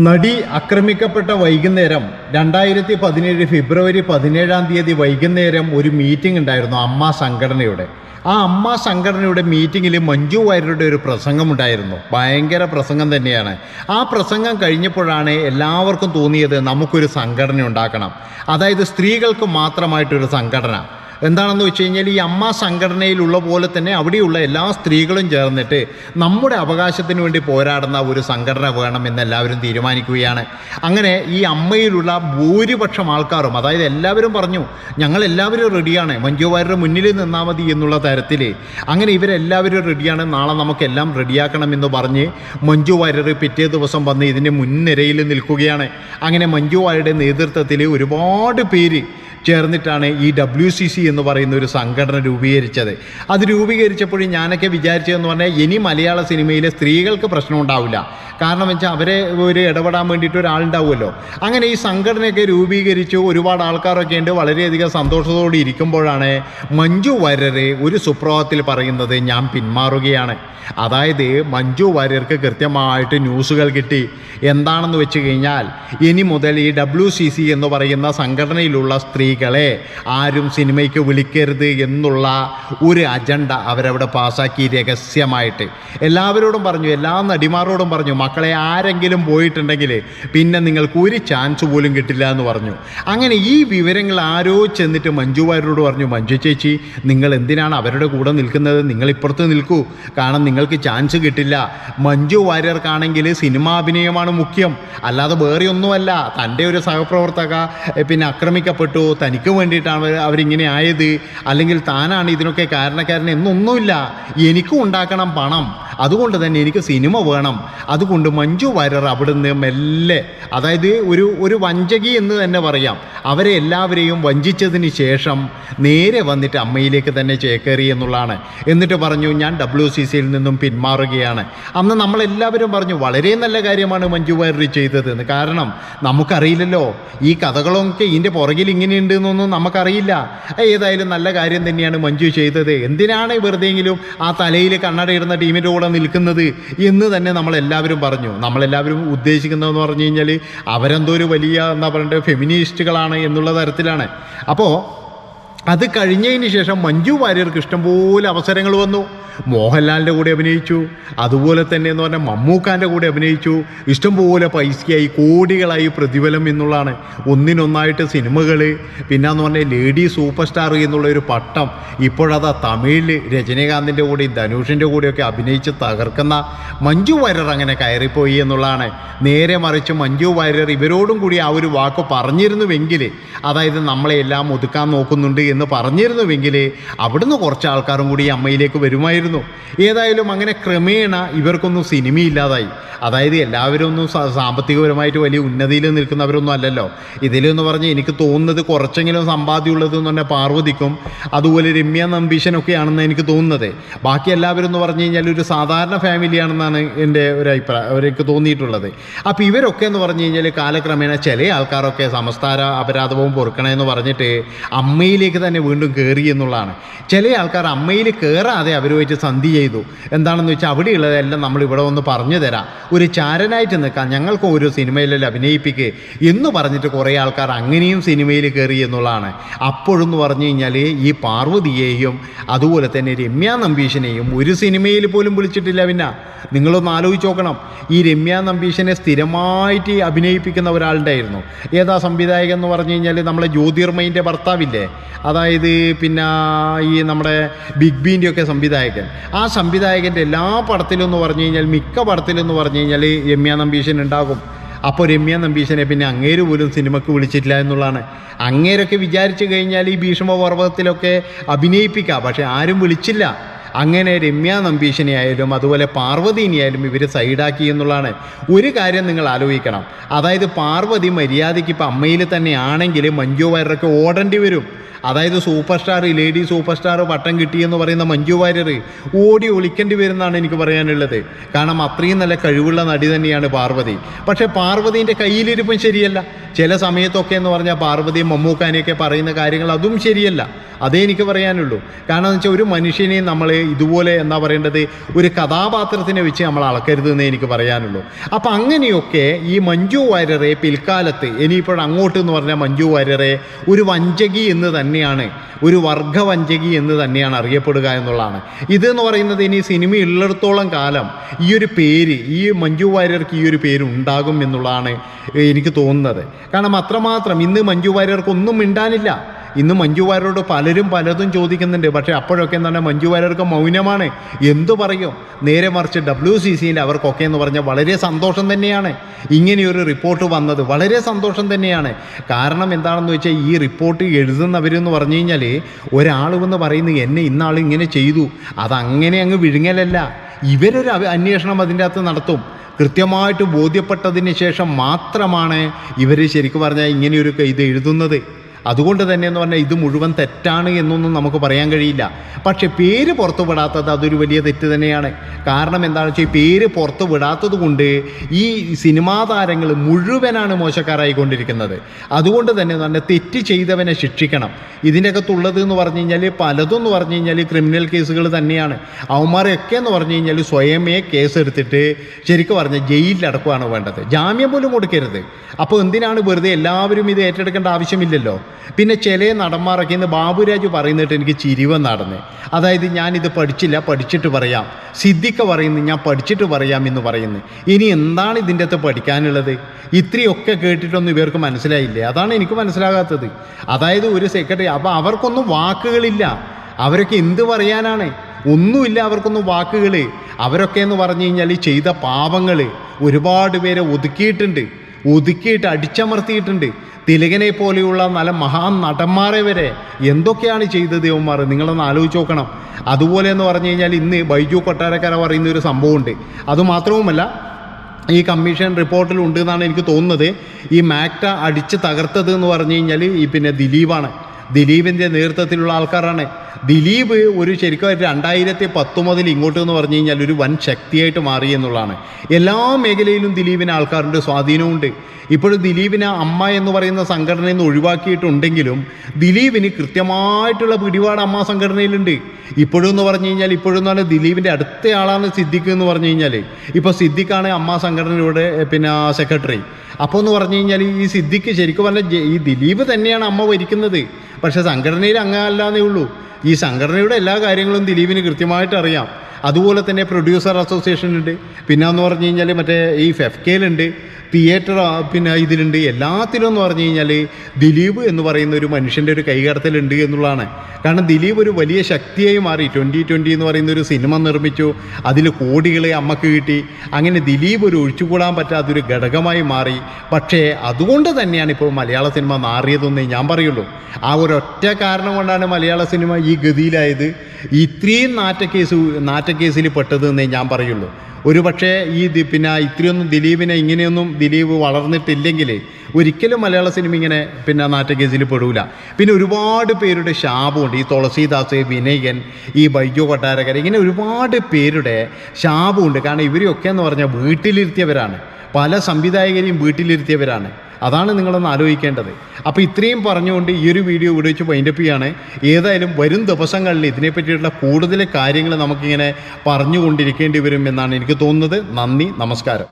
നടി ആക്രമിക്കപ്പെട്ട വൈകുന്നേരം രണ്ടായിരത്തി പതിനേഴ് ഫെബ്രുവരി പതിനേഴാം തീയതി വൈകുന്നേരം ഒരു മീറ്റിംഗ് ഉണ്ടായിരുന്നു അമ്മ സംഘടനയുടെ. ആ അമ്മ സംഘടനയുടെ മീറ്റിങ്ങിൽ മഞ്ജു വാര്യരുടെ ഒരു പ്രസംഗം ഉണ്ടായിരുന്നു. ഭയങ്കര പ്രസംഗം തന്നെയാണ്. ആ പ്രസംഗം കഴിഞ്ഞപ്പോഴാണ് എല്ലാവർക്കും തോന്നിയത് നമുക്കൊരു സംഘടന ഉണ്ടാക്കണം. അതായത് സ്ത്രീകൾക്ക് മാത്രമായിട്ടൊരു സംഘടന. എന്താണെന്ന് വെച്ച് കഴിഞ്ഞാൽ ഈ അമ്മ സംഘടനയിലുള്ള പോലെ തന്നെ അവിടെയുള്ള എല്ലാ സ്ത്രീകളും ചേർന്നിട്ട് നമ്മുടെ അവകാശത്തിന് വേണ്ടി പോരാടുന്ന ഒരു സംഘടന വേണം എന്ന് എല്ലാവരും തീരുമാനിക്കുകയാണ്. അങ്ങനെ ഈ അമ്മയിലുള്ള ഭൂരിപക്ഷം ആൾക്കാരും അതായത് എല്ലാവരും പറഞ്ഞു ഞങ്ങളെല്ലാവരും റെഡിയാണ് മഞ്ജു വാര്യരുടെ മുന്നിൽ നിന്നാൽ മതി എന്നുള്ള തരത്തിൽ. അങ്ങനെ ഇവരെല്ലാവരും റെഡിയാണ് നാളെ നമുക്കെല്ലാം റെഡിയാക്കണമെന്ന് പറഞ്ഞ് മഞ്ജു വാര്യർ പിറ്റേ ദിവസം വന്ന് ഇതിന്റെ മുൻനിരയിൽ നിൽക്കുകയാണ്. അങ്ങനെ മഞ്ജു വാര്യരുടെ നേതൃത്വത്തിൽ ഒരുപാട് പേര് ചേർന്നിട്ടാണ് ഈ ഡബ്ല്യു സി സി എന്ന് പറയുന്ന ഒരു സംഘടന രൂപീകരിച്ചത്. അത് രൂപീകരിച്ചപ്പോഴും ഞാനൊക്കെ വിചാരിച്ചതെന്ന് പറഞ്ഞാൽ ഇനി മലയാള സിനിമയിലെ സ്ത്രീകൾക്ക് പ്രശ്നം ഉണ്ടാവില്ല കാരണം വെച്ചാൽ അവരെ ഒരു ഇടപെടാൻ വേണ്ടിയിട്ട് ഒരാളുണ്ടാവുമല്ലോ. അങ്ങനെ ഈ സംഘടനയൊക്കെ രൂപീകരിച്ചു ഒരുപാട് ആൾക്കാരൊക്കെ ഉണ്ട്. വളരെയധികം സന്തോഷത്തോടെ ഇരിക്കുമ്പോഴാണ് മഞ്ജു വാര്യർ ഒരു സുപ്രഭാതത്തിൽ പറയുന്നത് ഞാൻ പിന്മാറുകയാണ്. അതായത് മഞ്ജു വാര്യർക്ക് കൃത്യമായിട്ട് ന്യൂസുകൾ കിട്ടി. എന്താണെന്ന് വെച്ച് കഴിഞ്ഞാൽ ഇനി മുതൽ ഈ ഡബ്ല്യു സി സി എന്ന് പറയുന്ന സംഘടനയിലുള്ള സ്ത്രീകളെ ആരും സിനിമയ്ക്ക് വിളിക്കരുത് എന്നുള്ള ഒരു അജണ്ട അവരവിടെ പാസ്സാക്കി രഹസ്യമായിട്ട്. എല്ലാവരോടും പറഞ്ഞു എല്ലാ നടിമാരോടും പറഞ്ഞു മക്കളെ ആരെങ്കിലും പോയിട്ടുണ്ടെങ്കിൽ പിന്നെ നിങ്ങൾക്ക് ഒരു ചാൻസ് പോലും കിട്ടില്ല എന്ന് പറഞ്ഞു. അങ്ങനെ ഈ വിവരങ്ങൾ ആരോ ചെന്നിട്ട് മഞ്ജു വാര്യരോട് പറഞ്ഞു മഞ്ജു ചേച്ചി നിങ്ങൾ എന്തിനാണ് അവരുടെ കൂടെ നിൽക്കുന്നത്? നിങ്ങൾ ഇപ്പുറത്ത് നിൽക്കൂ. കാരണം നിങ്ങൾക്ക് ചാൻസ് കിട്ടില്ല. മഞ്ജു വാര്യർക്കാണെങ്കിൽ സിനിമാഭിനയമാണ് മുഖ്യം. അല്ലാതെ വേറെ ഒന്നുമല്ല. തന്റെ ഒരു സഹപ്രവർത്തക പിന്നെ ആക്രമിക്കപ്പെട്ടു തനിക്ക് വേണ്ടിയിട്ടാണ് അവരിങ്ങനെ ആയത്. അല്ലെങ്കിൽ താനാണ് ഇതിനൊക്കെ കാരണക്കാരൻ എന്നൊന്നുമില്ല. എനിക്കും ഉണ്ടാക്കണം പണം. അതുകൊണ്ട് തന്നെ എനിക്ക് സിനിമ വേണം. അതുകൊണ്ട് മഞ്ജു വാര്യർ അവിടുന്ന് മെല്ലെ അതായത് ഒരു ഒരു വഞ്ചകി എന്ന് തന്നെ പറയാം. അവരെ എല്ലാവരെയും വഞ്ചിച്ചതിന് ശേഷം നേരെ വന്നിട്ട് അമ്മയിലേക്ക് തന്നെ ചേക്കേറി എന്നുള്ളതാണ്. എന്നിട്ട് പറഞ്ഞു ഞാൻ ഡബ്ല്യു സി സിയിൽ നിന്നും പിന്മാറുകയാണ്. അന്ന് നമ്മളെല്ലാവരും പറഞ്ഞു വളരെ നല്ല കാര്യമാണ് മഞ്ജു വാര്യർ ചെയ്തത്. എന്ന്. കാരണം നമുക്കറിയില്ലല്ലോ ഈ കഥകളൊക്കെ ഇതിന്റെ പുറകിൽ ഇങ്ങനെയുണ്ട് എന്നൊന്നും നമുക്കറിയില്ല. ഏതായാലും നല്ല കാര്യം തന്നെയാണ് മഞ്ജു ചെയ്തത്. എന്തിനാണ് വെറുതെയെങ്കിലും ആ തലയിൽ കണ്ണടയിടുന്ന ടീമിന്റെ കൂടെ നിൽക്കുന്നത് എന്ന് തന്നെ നമ്മളെല്ലാവരും പറഞ്ഞു. നമ്മളെല്ലാവരും ഉദ്ദേശിക്കുന്നതെന്ന് പറഞ്ഞു കഴിഞ്ഞാൽ അവരെന്തോ ഒരു വലിയ എന്താ പറയണ്ടത് ഫെമിനിസ്റ്റുകളാണ് എന്നുള്ള തരത്തിലാണ്. അപ്പോൾ അത് കഴിഞ്ഞതിന് ശേഷം മഞ്ജു വാര്യർക്ക് ഇഷ്ടംപോലെ അവസരങ്ങൾ വന്നു. മോഹൻലാലിന്റെ കൂടെ അഭിനയിച്ചു. അതുപോലെ തന്നെ എന്ന് പറഞ്ഞാൽ മമ്മൂക്കാന്റെ കൂടെ അഭിനയിച്ചു. ഇഷ്ടംപോലെ പൈസയായി കോടികളായി പ്രതിഫലം എന്നുള്ളതാണ്. ഒന്നിനൊന്നായിട്ട് സിനിമകൾ പിന്നെ എന്ന് പറഞ്ഞാൽ ലേഡി സൂപ്പർ സ്റ്റാർ എന്നുള്ള ഒരു പട്ടം. ഇപ്പോഴതാ തമിഴിൽ രജനീകാന്തിന്റെ കൂടെയും ധനുഷിന്റെ കൂടെയൊക്കെ അഭിനയിച്ച് തകർക്കുന്ന മഞ്ജു വാര്യർ അങ്ങനെ കയറിപ്പോയി എന്നുള്ളതാണ്. നേരെ മറിച്ച് മഞ്ജു വാര്യർ ഇവരോടും കൂടി ആ ഒരു വാക്ക് പറഞ്ഞിരുന്നുവെങ്കിൽ അതായത് നമ്മളെ എല്ലാം ഒതുക്കാൻ നോക്കുന്നുണ്ട് എന്ന് പറഞ്ഞിരുന്നുവെങ്കിലേ അവിടുന്ന് കുറച്ച് ആൾക്കാരും കൂടി ഈ അമ്മയിലേക്ക് വരുമായിരുന്നു. ഏതായാലും അങ്ങനെ ക്രമേണ ഇവർക്കൊന്നും സിനിമയില്ലാതായി. അതായത് എല്ലാവരും ഒന്നും സാമ്പത്തികപരമായിട്ട് വലിയ ഉന്നതിയിൽ നിൽക്കുന്നവരൊന്നും അല്ലല്ലോ. ഇതിലെന്ന് പറഞ്ഞാൽ എനിക്ക് തോന്നുന്നത് കുറച്ചെങ്കിലും സമ്പാദ്യമുള്ളത് എന്ന് പറഞ്ഞാൽ പാർവതിക്കും അതുപോലെ രമ്യ നമ്പീശനൊക്കെയാണെന്ന് എനിക്ക് തോന്നുന്നത്. ബാക്കി എല്ലാവരും എന്ന് പറഞ്ഞു കഴിഞ്ഞാൽ ഒരു സാധാരണ ഫാമിലിയാണെന്നാണ് എന്റെ ഒരു അഭിപ്രായം എനിക്ക് തോന്നിയിട്ടുള്ളത്. അപ്പോൾ ഇവരൊക്കെ എന്ന് പറഞ്ഞു കഴിഞ്ഞാൽ കാലക്രമേണ ചില ആൾക്കാരൊക്കെ സമസ്താര അപരാധവും പൊറുക്കണമെന്ന് പറഞ്ഞിട്ട് അമ്മയിലേക്ക് തന്നെ വീണ്ടും കയറി എന്നുള്ളതാണ്. ചില ആൾക്കാർ അമ്മയിൽ കയറാതെ അവരുമായിട്ട് സന്ധി ചെയ്തു. എന്താണെന്ന് വെച്ചാൽ അവിടെയുള്ളതെല്ലാം നമ്മൾ ഇവിടെ ഒന്ന് പറഞ്ഞു തരാം. ഒരു ചാരനായിട്ട് നിൽക്കാം ഞങ്ങൾക്കും ഒരു സിനിമയിലെല്ലാം അഭിനയിപ്പിക്കുക എന്ന് പറഞ്ഞിട്ട് കുറേ ആൾക്കാർ അങ്ങനെയും സിനിമയിൽ കയറി എന്നുള്ളതാണ്. അപ്പോഴെന്ന് പറഞ്ഞു കഴിഞ്ഞാൽ ഈ പാർവതിയെയും അതുപോലെ തന്നെ രമ്യ നമ്പീഷിനെയും ഒരു സിനിമയിൽ പോലും വിളിച്ചിട്ടില്ല പിന്നെ. നിങ്ങളൊന്ന് ആലോചിച്ച് നോക്കണം. ഈ രമ്യ നമ്പീശനെ സ്ഥിരമായിട്ട് അഭിനയിപ്പിക്കുന്ന ഒരാളുണ്ടായിരുന്നു. ഏതാ സംവിധായകൻ എന്ന് പറഞ്ഞു കഴിഞ്ഞാൽ നമ്മളെ ജ്യോതിർമയിന്റെ ഭർത്താവില്ലേ? അതായത് പിന്നെ ഈ നമ്മുടെ ബിഗ് ബീന്റെ ഒക്കെ സംവിധായകൻ. ആ സംവിധായകന്റെ എല്ലാ പടത്തിലും എന്ന് പറഞ്ഞു കഴിഞ്ഞാൽ മിക്ക പടത്തിലും എന്ന് പറഞ്ഞു കഴിഞ്ഞാൽ രമ്യ നമ്പീശൻ ഉണ്ടാകും. അപ്പോൾ രമ്യ നമ്പീശനെ പിന്നെ അങ്ങേര് പോലും സിനിമക്ക് വിളിച്ചിട്ടില്ല എന്നുള്ളതാണ്. അങ്ങേരൊക്കെ വിചാരിച്ചു കഴിഞ്ഞാൽ ഈ ഭീഷ്മപർവതത്തിലൊക്കെ അഭിനയിപ്പിക്കാം പക്ഷേ ആരും വിളിച്ചില്ല. അങ്ങനെ രമ്യ നമ്പീശനെയായാലും അതുപോലെ പാർവതീനെ ആയാലും ഇവർ സൈഡാക്കി എന്നുള്ളതാണ്. ഒരു കാര്യം നിങ്ങൾ ആലോചിക്കണം. അതായത് പാർവതി മര്യാദയ്ക്ക് ഇപ്പം അമ്മയിൽ തന്നെയാണെങ്കിൽ മഞ്ജു വയറൊക്കെ ഓടേണ്ടി വരും. അതായത് super star lady super star പട്ടം കിട്ടിയെന്ന് പറയുന്ന മഞ്ജു വാര്യർ ഓടി ഒളിക്കേണ്ടി വരുന്നതാണ് എനിക്ക് പറയാനുള്ളത്. കാരണം അത്രയും നല്ല കഴിവുള്ള നടി തന്നെയാണ് പാർവതി. പക്ഷേ പാർവതീന്റെ കയ്യിലിരിപ്പും ശരിയല്ല. ചില സമയത്തൊക്കെ എന്ന് പറഞ്ഞാൽ പാർവതി മമ്മൂക്കാനെയൊക്കെ പറയുന്ന കാര്യങ്ങൾ അതും ശരിയല്ല. അതേ എനിക്ക് പറയാനുള്ളൂ. കാരണം എന്ന് വെച്ചാൽ ഒരു മനുഷ്യനെ നമ്മൾ ഇതുപോലെ എന്താ പറയേണ്ടത്? ഒരു കഥാപാത്രത്തിനെ വെച്ച് നമ്മൾ അളക്കരുത് എന്നേ എനിക്ക് പറയാനുള്ളൂ. അപ്പം അങ്ങനെയൊക്കെ ഈ മഞ്ജു വാര്യരെ പിൽക്കാലത്ത് ഇനിയിപ്പോൾ അങ്ങോട്ട് എന്ന് പറഞ്ഞാൽ മഞ്ജു വാര്യരെ ഒരു വഞ്ചകി എന്ന് തന്നെയാണ്. ഒരു വർഗവഞ്ചകി എന്ന് തന്നെയാണ് അറിയപ്പെടുക എന്നുള്ളതാണ്. ഇത് എന്ന് പറയുന്നത് ഇനി സിനിമ ഉള്ളിടത്തോളം കാലം ഈ ഒരു പേര് ഈ മഞ്ജു വാര്യർക്ക് ഈ ഒരു പേര് ഉണ്ടാകും എന്നുള്ളതാണ് എനിക്ക് തോന്നുന്നത്. കാരണം അത്രമാത്രം ഇന്ന് മഞ്ജു വാര്യർക്ക് ഒന്നും മിണ്ടാനില്ല. ഇന്ന് മഞ്ജു വാര്യരോട് പലരും പലതും ചോദിക്കുന്നുണ്ട്. പക്ഷേ അപ്പോഴൊക്കെ എന്താണ് മഞ്ജു വാര്യർക്ക് മൗനമാണ്. എന്തു പറയും? നേരെ മറിച്ച് ഡബ്ല്യു സി സിയിൽ അവർക്കൊക്കെ എന്ന് പറഞ്ഞാൽ വളരെ സന്തോഷം തന്നെയാണ്. ഇങ്ങനെയൊരു റിപ്പോർട്ട് വന്നത് വളരെ സന്തോഷം തന്നെയാണ്. കാരണം എന്താണെന്ന് വെച്ചാൽ ഈ റിപ്പോർട്ട് എഴുതുന്നവരെന്ന് പറഞ്ഞു കഴിഞ്ഞാൽ ഒരാൾ വന്ന് പറയുന്നത് എന്നെ ഇന്നാൾ ഇങ്ങനെ ചെയ്തു. അതങ്ങനെ അങ്ങ് വിഴുങ്ങലല്ല. ഇവരൊരു അന്വേഷണം അതിന്റെ അകത്ത് നടത്തും. കൃത്യമായിട്ട് ബോധ്യപ്പെട്ടതിന് ശേഷം മാത്രമാണ് ഇവർ ശരിക്കും പറഞ്ഞാൽ ഇങ്ങനെയൊരു ഇത് എഴുതുന്നത്. അതുകൊണ്ട് തന്നെ എന്ന് പറഞ്ഞാൽ ഇത് മുഴുവൻ തെറ്റാണ് എന്നൊന്നും നമുക്ക് പറയാൻ കഴിയില്ല. പക്ഷേ പേര് പുറത്തു വിടാത്തത് അതൊരു വലിയ തെറ്റ് തന്നെയാണ്. കാരണം എന്താണെന്ന് വെച്ചാൽ പേര് പുറത്തു വിടാത്തത് കൊണ്ട് ഈ സിനിമാ താരങ്ങൾ മുഴുവനാണ് മോശക്കാരായിക്കൊണ്ടിരിക്കുന്നത്. അതുകൊണ്ട് തന്നെ പറഞ്ഞാൽ തെറ്റ് ചെയ്തവനെ ശിക്ഷിക്കണം. ഇതിന്റെ അകത്തുള്ളത് എന്ന് പറഞ്ഞു കഴിഞ്ഞാൽ പലതും എന്ന് പറഞ്ഞു കഴിഞ്ഞാൽ ക്രിമിനൽ കേസുകൾ തന്നെയാണ്. അവന്മാരെയൊക്കെ എന്ന് പറഞ്ഞു കഴിഞ്ഞാൽ സ്വയമേ കേസ് എടുത്തിട്ട് ശരിക്കും പറഞ്ഞാൽ ജയിലിലടക്കുകയാണ് വേണ്ടത്. ജാമ്യം പോലും കൊടുക്കരുത്. അപ്പോൾ എന്തിനാണ് വെറുതെ എല്ലാവരും ഇത് ഏറ്റെടുക്കേണ്ട ആവശ്യമില്ലല്ലോ? പിന്നെ ചില നടന്മാരൊക്കെ ഇന്ന് ബാബുരാജ് പറയുന്നിട്ട് എനിക്ക് ചിരിവ നടന്ന്. അതായത് ഞാനിത് പഠിച്ചില്ല പഠിച്ചിട്ട് പറയാം. സിദ്ദിഖ പറയുന്നു ഞാൻ പഠിച്ചിട്ട് പറയാം എന്ന് പറയുന്നു. ഇനി എന്താണ് ഇതിന്റെ അകത്ത് പഠിക്കാനുള്ളത്? ഇത്രയൊക്കെ കേട്ടിട്ടൊന്നും ഇവർക്ക് മനസ്സിലായില്ലേ? അതാണ് എനിക്ക് മനസ്സിലാകാത്തത്. അതായത് ഒരു സെക്രട്ടറി അപ്പോൾ അവർക്കൊന്നും വാക്കുകളില്ല. അവരൊക്കെ എന്ത് പറയാനാണ്? ഒന്നുമില്ല അവർക്കൊന്നും വാക്കുകൾ അവരൊക്കെ എന്ന് പറഞ്ഞു കഴിഞ്ഞാൽ ചെയ്ത പാപങ്ങൾ ഒരുപാട് പേരെ ഒതുക്കിയിട്ടുണ്ട്. ഒതുക്കിയിട്ട് അടിച്ചമർത്തിയിട്ടുണ്ട്. തിലകനെ പോലെയുള്ള നല്ല മഹാ നടന്മാരെ വരെ എന്തൊക്കെയാണ് ചെയ്തത് യവന്മാർ നിങ്ങളൊന്ന് ആലോചിച്ച് നോക്കണം. അതുപോലെ എന്ന് പറഞ്ഞു കഴിഞ്ഞാൽ ഇന്ന് ബൈജു കൊട്ടാരക്കര പറയുന്ന ഒരു സംഭവമുണ്ട്. അതുമാത്രവുമല്ല ഈ കമ്മീഷൻ റിപ്പോർട്ടിൽ ഉണ്ട് എന്നാണ് എനിക്ക് തോന്നുന്നത്. ഈ മാക്ട അടിച്ച് തകർത്തത് എന്ന് പറഞ്ഞു കഴിഞ്ഞാൽ ഈ പിന്നെ ദിലീപാണ്. ദിലീപിന്റെ നേതൃത്വത്തിലുള്ള ആൾക്കാരാണ്. ദിലീപ് ഒരു ശരിക്കും രണ്ടായിരത്തി പത്ത് മുതൽ ഇങ്ങോട്ട് എന്ന് പറഞ്ഞു കഴിഞ്ഞാൽ ഒരു വൻ ശക്തിയായിട്ട് മാറി എന്നുള്ളതാണ്. എല്ലാ മേഖലയിലും ദിലീപിന് ആൾക്കാരുടെ സ്വാധീനമുണ്ട് ഇപ്പോഴും ദിലീപിനെ അമ്മ എന്ന് പറയുന്ന സംഘടനയിൽ നിന്ന് ഒഴിവാക്കിയിട്ടുണ്ടെങ്കിലും ദിലീപിന് കൃത്യമായിട്ടുള്ള പിടിപാട് അമ്മ സംഘടനയിലുണ്ട്. ഇപ്പോഴും എന്ന് പറഞ്ഞു കഴിഞ്ഞാൽ ഇപ്പോഴും എന്ന് പറഞ്ഞാൽ ദിലീപിന്റെ അടുത്ത ആളാണ് സിദ്ദിഖ് എന്ന് പറഞ്ഞു കഴിഞ്ഞാൽ. ഇപ്പോൾ സിദ്ദിഖാണ് അമ്മ സംഘടനയുടെ പിന്നെ സെക്രട്ടറി. അപ്പോൾ എന്ന് പറഞ്ഞു കഴിഞ്ഞാൽ ഈ സിദ്ദിഖ് ശരിക്കും പറഞ്ഞാൽ ഈ ദിലീപ് തന്നെയാണ് അമ്മ ഭരിക്കുന്നത്. പക്ഷേ സംഘടനയിൽ അങ്ങനല്ലാന്നേ ഉള്ളൂ. ഈ സംഘടനയുടെ എല്ലാ കാര്യങ്ങളും ദിലീപിന് കൃത്യമായിട്ട് അറിയാം. അതുപോലെ തന്നെ പ്രൊഡ്യൂസർ അസോസിയേഷൻ ഉണ്ട്. പിന്നെ എന്ന് പറഞ്ഞു കഴിഞ്ഞാൽ മറ്റേ ഈ ഫെഫ്കേലുണ്ട് തിയേറ്റർ പിന്നെ ഇതിലുണ്ട്. എല്ലാത്തിലും എന്ന് പറഞ്ഞു കഴിഞ്ഞാൽ ദിലീപ് എന്ന് പറയുന്ന ഒരു മനുഷ്യന്റെ ഒരു കൈകടത്തലുണ്ട് എന്നുള്ളതാണ്. കാരണം ദിലീപ് ഒരു വലിയ ശക്തിയായി മാറി. ട്വന്റി ട്വന്റി എന്ന് പറയുന്ന ഒരു സിനിമ നിർമ്മിച്ചു. അതിൽ കോടികളെ അമ്മയ്ക്ക് കിട്ടി. അങ്ങനെ ദിലീപ് ഒരു ഒഴിച്ചുകൂടാൻ പറ്റാത്തൊരു ഘടകമായി മാറി. പക്ഷേ അതുകൊണ്ട് തന്നെയാണ് ഇപ്പോൾ മലയാള സിനിമ മാറിയതെന്നേ ഞാൻ പറയുള്ളൂ. ആ ഒരൊറ്റ കാരണം കൊണ്ടാണ് മലയാള സിനിമ ഈ ഗതിയിലായത്. ഇത്രയും നാറ്റക്കേസ് നാറ്റക്കേസിൽ പെട്ടതെന്നേ ഞാൻ പറയുള്ളൂ. ഒരു പക്ഷേ ഈ പിന്നെ ഇത്രയൊന്നും ദിലീപിനെ ഇങ്ങനെയൊന്നും ദിലീപ് വളർന്നിട്ടില്ലെങ്കിൽ ഒരിക്കലും മലയാള സിനിമ ഇങ്ങനെ പിന്നെ നാറ്റക്കേസിൽ പെടൂല. പിന്നെ ഒരുപാട് പേരുടെ ശാപമുണ്ട്. ഈ തുളസീദാസ് വിനയൻ ഈ ബൈജു കൊട്ടാരക്കര ഇങ്ങനെ ഒരുപാട് പേരുടെ ശാപമുണ്ട്. കാരണം ഇവരെയൊക്കെ എന്ന് പറഞ്ഞാൽ വീട്ടിലിരുത്തിയവരാണ്. പല സംവിധായകരെയും വീട്ടിലിരുത്തിയവരാണ്. അതാണ് നിങ്ങളൊന്ന് ആലോചിക്കേണ്ടത്. അപ്പോൾ ഇത്രയും പറഞ്ഞുകൊണ്ട് ഈ ഒരു വീഡിയോ ഇവിടെ വെച്ച് വൈൻഡപ്പ് ചെയ്യാണ്. ഏതായാലും വരും ദിവസങ്ങളിൽ ഇതിനെ പറ്റിയിട്ടുള്ള കൂടുതൽ കാര്യങ്ങൾ നമുക്കിങ്ങനെ പറഞ്ഞുകൊണ്ടിരിക്കേണ്ടി വരും എന്നാണ് എനിക്ക് തോന്നുന്നത്. നന്ദി നമസ്കാരം.